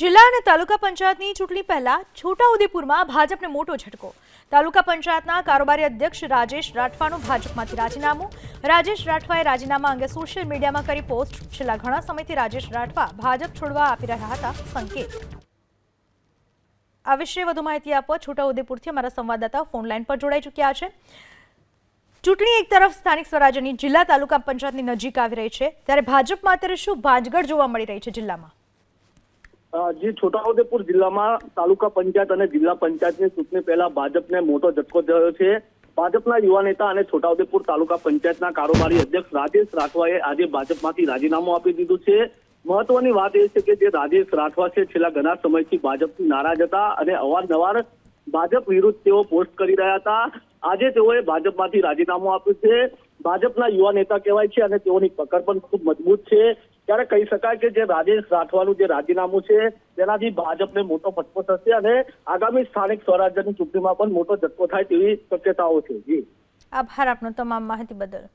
જિલ્લા અને તાલુકા પંચાયતની ચૂંટણી પહેલા છોટાઉદેપુરમાં ભાજપને મોટો ઝટકો. તાલુકા પંચાયતના કારોબારી અધ્યક્ષ રાજેશ રાઠવાનું ભાજપમાંથી રાજીનામું. રાજેશ રાઠવાએ રાજીનામા અંગે સોશિયલ મીડિયામાં કરી પોસ્ટ. છેલ્લા ઘણા સમયથી રાજેશ રાઠવા ભાજપ છોડવા આપી રહ્યા હતા સંકેત. આ વિશે વધુ માહિતી આપવા છોટાઉદેપુરથી અમારા સંવાદદાતા ફોનલાઈન પર જોડાઈ ચૂક્યા છે. ચૂંટણી એક તરફ સ્થાનિક સ્વરાજ્યની જિલ્લા તાલુકા પંચાયતની નજીક આવી રહી છે, ત્યારે ભાજપમાં અત્યારે શું ભાંજગડ જોવા મળી રહી છે જિલ્લામાં? જે છોટાઉદેપુર જિલ્લામાં તાલુકા પંચાયત અને જિલ્લા પંચાયતની ચૂંટણી પહેલા ભાજપને મોટો ઝટકો થયો છે. ભાજપના યુવા નેતા અને છોટાઉદેપુર તાલુકા પંચાયતના કારોબારી અધ્યક્ષ રાજેશ રાઠવાએ આજે ભાજપમાંથી રાજીનામું આપી દીધું છે. મહત્વની વાત એ છે કે જે રાજેશ રાઠવા છે, છેલ્લા ઘણા સમયથી ભાજપથી નારાજ હતા અને અવારનવાર ભાજપ વિરુદ્ધ તેઓ પોસ્ટ કરી રહ્યા હતા. આજે તેઓએ ભાજપમાંથી રાજીનામું આપ્યું છે. ભાજપના યુવા નેતા કહેવાય છે અને તેઓની પકડ પણ ખૂબ મજબૂત છે. ત્યારે કહી શકાય કે જે રાજેશ રાઠવાનું જે રાજીનામું છે, તેનાથી ભાજપને મોટો ફટકો થશે અને આગામી સ્થાનિક સ્વરાજ્યની ચૂંટણીમાં પણ મોટો ઝટકો થાય તેવી શક્યતાઓ છે. જી. આભાર આપનો તમામ માહિતી બદલ.